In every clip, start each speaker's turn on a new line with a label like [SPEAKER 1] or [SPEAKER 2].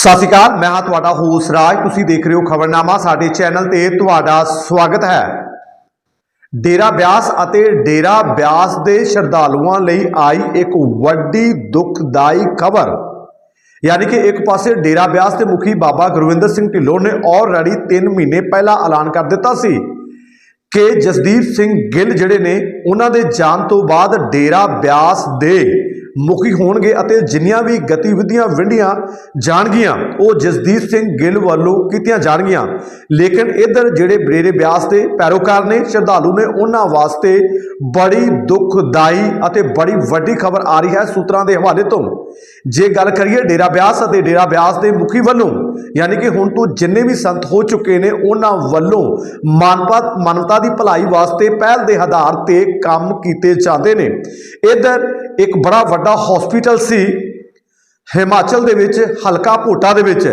[SPEAKER 1] ਸਤਿ ਸ਼੍ਰੀ ਅਕਾਲ, ਮੈਂ ਹਾਂ ਤੁਹਾਡਾ ਹੋਸ ਰਾਜ। ਤੁਸੀਂ ਦੇਖ ਰਹੇ ਹੋ ਖਬਰਨਾਮਾ, ਸਾਡੇ ਚੈਨਲ ਤੇ ਤੁਹਾਡਾ ਸਵਾਗਤ ਹੈ। ਡੇਰਾ ਬਿਆਸ ਅਤੇ ਡੇਰਾ ਬਿਆਸ ਦੇ ਸ਼ਰਧਾਲੂਆਂ ਲਈ ਆਈ ਇੱਕ ਵੱਡੀ ਦੁਖਦਾਈ ਖਬਰ। ਯਾਨੀ ਕਿ ਇੱਕ ਪਾਸੇ ਡੇਰਾ ਬਿਆਸ ਦੇ ਮੁਖੀ ਬਾਬਾ ਗੁਰਵਿੰਦਰ ਸਿੰਘ ਢਿੱਲੋਂ ਨੇ ਆਲਰੇਡੀ 3 ਮਹੀਨੇ ਪਹਿਲਾਂ ਐਲਾਨ ਕਰ ਦਿੱਤਾ ਸੀ ਕਿ ਜਸਦੀਪ ਸਿੰਘ ਗਿੱਲ ਜਿਹੜੇ ਨੇ, ਉਹਨਾਂ ਦੇ ਜਾਣ ਤੋਂ ਬਾਅਦ ਡੇਰਾ ਬਿਆਸ ਦੇ ਮੁਖੀ ਹੋਣਗੇ ਅਤੇ ਜਿੰਨੀਆਂ ਵੀ ਗਤੀਵਿਧੀਆਂ ਵਿੰਡੀਆਂ ਜਾਣਗੀਆਂ, ਉਹ ਜਸਦੀਪ ਸਿੰਘ ਗਿੱਲ ਵੱਲੋਂ ਕੀਤੀਆਂ ਜਾਣਗੀਆਂ। ਲੇਕਿਨ ਇਧਰ ਜਿਹੜੇ ਡੇਰੇ ਬਿਆਸ ਦੇ ਪੈਰੋਕਾਰ ਨੇ, ਸ਼ਰਧਾਲੂ ਨੇ, ਉਹਨਾਂ ਵਾਸਤੇ ਬੜੀ ਦੁਖਦਾਈ ਅਤੇ ਬੜੀ ਵੱਡੀ ਖਬਰ ਆ ਰਹੀ ਹੈ ਸੂਤਰਾਂ ਦੇ ਹਵਾਲੇ ਤੋਂ। ਜੇ ਗੱਲ ਕਰੀਏ ਡੇਰਾ ਬਿਆਸ ਅਤੇ ਡੇਰਾ ਬਿਆਸ ਦੇ ਮੁਖੀ ਵੱਲੋਂ ਯਾਨੀ ਕਿ ਹੁਣ ਤੋਂ ਜਿੰਨੇ ਵੀ ਸੰਤ ਹੋ ਚੁੱਕੇ ਨੇ, ਉਹਨਾਂ ਵੱਲੋਂ ਮਾਨਵਤਾ ਮਾਨਵਤਾ ਦੀ ਭਲਾਈ ਵਾਸਤੇ ਪਹਿਲ ਦੇ ਆਧਾਰ ਤੇ ਕੰਮ ਕੀਤੇ ਜਾਂਦੇ ਨੇ। ਇਧਰ ਇੱਕ ਬੜਾ ਵੱਡਾ ਹਸਪੀਟਲ ਸੀ, ਹਿਮਾਚਲ ਦੇ ਵਿੱਚ, ਹਲਕਾ ਭੋਟਾ ਦੇ ਵਿੱਚ।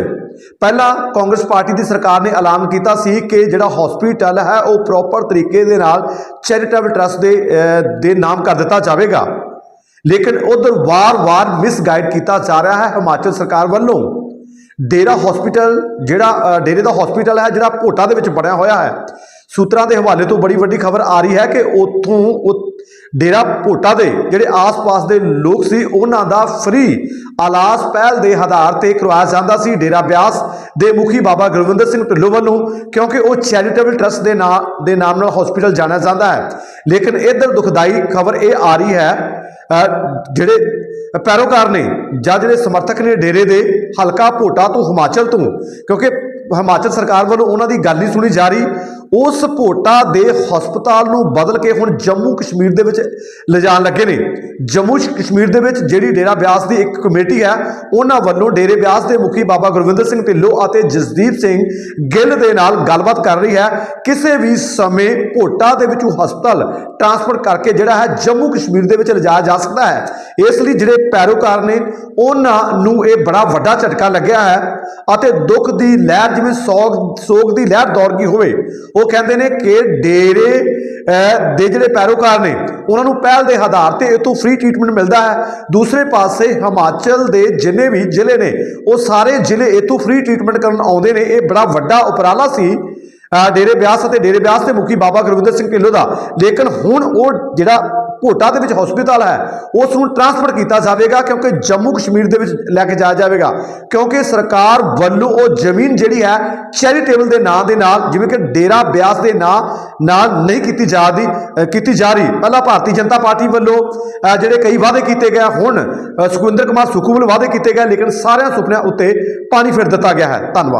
[SPEAKER 1] ਪਹਿਲਾਂ ਕਾਂਗਰਸ ਪਾਰਟੀ ਦੀ ਸਰਕਾਰ ਨੇ ਐਲਾਨ ਕੀਤਾ ਸੀ ਕਿ ਜਿਹੜਾ ਹਸਪੀਟਲ ਹੈ, ਉਹ ਪ੍ਰੋਪਰ ਤਰੀਕੇ ਦੇ ਨਾਲ ਚੈਰੀਟੇਬਲ ਟਰਸਟ ਦੇ ਦੇ ਨਾਮ ਕਰ ਦਿੱਤਾ ਜਾਵੇਗਾ। ਲੇਕਿਨ ਉਧਰ ਵਾਰ-ਵਾਰ ਮਿਸਗਾਈਡ ਕੀਤਾ ਜਾ ਰਿਹਾ ਹੈ ਹਿਮਾਚਲ ਸਰਕਾਰ ਵੱਲੋਂ। ਡੇਰਾ ਹਸਪੀਟਲ ਜਿਹੜਾ ਡੇਰੇ ਦਾ ਹਸਪੀਟਲ ਹੈ, ਜਿਹੜਾ ਭੋਟਾ ਦੇ ਵਿੱਚ ਬਣਿਆ ਹੋਇਆ ਹੈ। ਸੂਤਰਾਂ ਦੇ ਹਵਾਲੇ ਤੋਂ ਬੜੀ ਵੱਡੀ ਖਬਰ ਆ ਰਹੀ ਹੈ ਕਿ ਉੱਥੋਂ ਉਹ ਡੇਰਾ ਭੋਟਾ ਦੇ ਜਿਹੜੇ ਆਸ-ਪਾਸ ਦੇ ਲੋਕ ਸੀ, ਉਹਨਾਂ ਦਾ ਫ੍ਰੀ ਇਲਾਜ ਪਹਿਲ ਦੇ ਆਧਾਰ ਤੇ ਕਰਵਾਇਆ ਜਾਂਦਾ ਸੀ। ਡੇਰਾ ਬਿਆਸ ਦੇ ਮੁਖੀ ਬਾਬਾ ਗੁਰਵਿੰਦਰ ਸਿੰਘ ਢਿੱਲੋਂ ਵੱਲੋਂ, ਕਿਉਂਕਿ ਉਹ ਚੈਰੀਟੇਬਲ ਟਰਸਟ ਦੇ ਨਾਮ ਦੇ ਨਾਮ ਨਾਲ ਹਸਪੀਟਲ ਜਾਣਿਆ ਜਾਂਦਾ ਹੈ। ਲੇਕਿਨ ਇਧਰ ਦੁਖਦਾਈ ਖਬਰ ਇਹ ਆ ਰਹੀ ਹੈ ਜਿਹੜੇ ਪੈਰੋਕਾਰ ਨੇ ਜਾਂ ਜਿਹੜੇ ਸਮਰਥਕ ਨੇ ਡੇਰੇ ਦੇ, ਹਲਕਾ ਭੋਟਾ ਤੋਂ ਹਿਮਾਚਲ ਤੋਂ, ਕਿਉਂਕਿ ਹਿਮਾਚਲ ਸਰਕਾਰ ਵੱਲੋਂ ਉਹਨਾਂ ਦੀ ਗੱਲ ਨਹੀਂ ਸੁਣੀ ਜਾ ਰਹੀ ਉਸ ਭੋਟਾ ਦੇ ਹਸਪਤਾਲ ਨੂੰ ਬਦਲ ਕੇ ਹੁਣ ਜੰਮੂ ਕਸ਼ਮੀਰ ਦੇ ਵਿੱਚ ਲਿਜਾਣ ਲੱਗੇ ਨੇ। ਜੰਮੂ ਕਸ਼ਮੀਰ ਦੇ ਵਿੱਚ ਜਿਹੜੀ ਡੇਰਾ ਬਿਆਸ ਦੀ ਇੱਕ ਕਮੇਟੀ ਹੈ, ਉਹਨਾਂ ਵੱਲੋਂ ਡੇਰੇ ਬਿਆਸ ਦੇ ਮੁਖੀ ਬਾਬਾ ਗੁਰਵਿੰਦਰ ਸਿੰਘ ਢਿੱਲੋਂ ਅਤੇ ਜਸਦੀਪ ਸਿੰਘ ਗਿੱਲ ਦੇ ਨਾਲ ਗੱਲਬਾਤ ਕਰ ਰਹੀ ਹੈ। ਕਿਸੇ ਵੀ ਸਮੇਂ ਭੋਟਾ ਦੇ ਵਿੱਚੋਂ ਹਸਪਤਾਲ ਟ੍ਰਾਂਸਫਰ ਕਰਕੇ ਜਿਹੜਾ ਹੈ ਜੰਮੂ ਕਸ਼ਮੀਰ ਦੇ ਵਿੱਚ ਲਿਜਾਇਆ ਜਾ ਸਕਦਾ ਹੈ। ਇਸ ਲਈ ਜਿਹੜੇ ਪੈਰੋਕਾਰ ਨੇ, ਉਹਨਾਂ ਨੂੰ ਇਹ ਬੜਾ ਵੱਡਾ ਝਟਕਾ ਲੱਗਿਆ ਹੈ ਅਤੇ ਦੁੱਖ ਦੀ ਲਹਿਰ, ਜਿਵੇਂ ਸੋਗ ਸੋਗ ਦੀ ਲਹਿਰ ਦੌਰ ਗਈ ਹੋਵੇ ਉਹ ਕਹਿੰਦੇ ਨੇ ਕਿ ਡੇਰੇ ਦੇ ਜਿਹੜੇ ਪੈਰੋਕਾਰ ਨੇ, ਉਹਨਾਂ ਨੂੰ ਪਹਿਲ ਦੇ ਆਧਾਰ ਤੇ ਇਥੋਂ ਫ੍ਰੀ ਟ੍ਰੀਟਮੈਂਟ ਮਿਲਦਾ ਹੈ। ਦੂਸਰੇ ਪਾਸੇ ਹਿਮਾਚਲ ਦੇ ਜਿੰਨੇ ਵੀ ਜ਼ਿਲ੍ਹੇ ਨੇ, ਉਹ ਸਾਰੇ ਜ਼ਿਲ੍ਹੇ ਇਥੋਂ ਫ੍ਰੀ ਟ੍ਰੀਟਮੈਂਟ ਕਰਨ ਆਉਂਦੇ ਨੇ। ਇਹ ਬੜਾ ਵੱਡਾ ਉਪਰਾਲਾ ਸੀ ਡੇਰੇ ਬਿਆਸ ਅਤੇ ਡੇਰੇ ਬਿਆਸ ਦੇ ਮੁਖੀ ਬਾਬਾ ਗੁਰਵਿੰਦਰ ਸਿੰਘ ਢਿੱਲੋਂ ਦਾ। ਲੇਕਿਨ ਹੁਣ ਉਹ ਜਿਹੜਾ ਭੋਟਾ ਦੇ ਵਿੱਚ ਹਸਪੀਟਲ ਹੈ ਉਸ ਨੂੰ ਟ੍ਰਾਂਸਫਰ ਕੀਤਾ ਜਾਵੇਗਾ ਕਿਉਂਕਿ ਜੰਮੂ ਕਸ਼ਮੀਰ ਦੇ ਵਿੱਚ ਲੈ ਕੇ ਜਾਇਆ ਜਾਵੇਗਾ। ਕਿਉਂਕਿ ਸਰਕਾਰ ਵੱਲੋਂ ਉਹ ਜ਼ਮੀਨ ਜਿਹੜੀ ਹੈ ਚੈਰੀਟੇਬਲ ਦੇ ਨਾਂ ਦੇ ਨਾਲ, ਜਿਵੇਂ ਕਿ ਡੇਰਾ ਬਿਆਸ ਦੇ ਨਾਂ ਨਾਲ ਨਹੀਂ ਕੀਤੀ ਜਾ ਰਹੀ ਕੀਤੀ ਜਾ ਰਹੀ। ਪਹਿਲਾਂ ਭਾਰਤੀ ਜਨਤਾ ਪਾਰਟੀ ਵੱਲੋਂ ਜਿਹੜੇ ਕਈ ਵਾਅਦੇ ਕੀਤੇ ਗਏ, ਹੁਣ ਸੁਖਵਿੰਦਰ ਕੁਮਾਰ ਸੁੱਖੂ ਵੱਲੋਂ ਵਾਅਦੇ ਕੀਤੇ ਗਏ, ਲੇਕਿਨ ਸਾਰਿਆਂ ਸੁਪਨਿਆਂ ਉੱਤੇ ਪਾਣੀ ਫਿਰ ਦਿੱਤਾ ਗਿਆ ਹੈ। ਧੰਨਵਾਦ।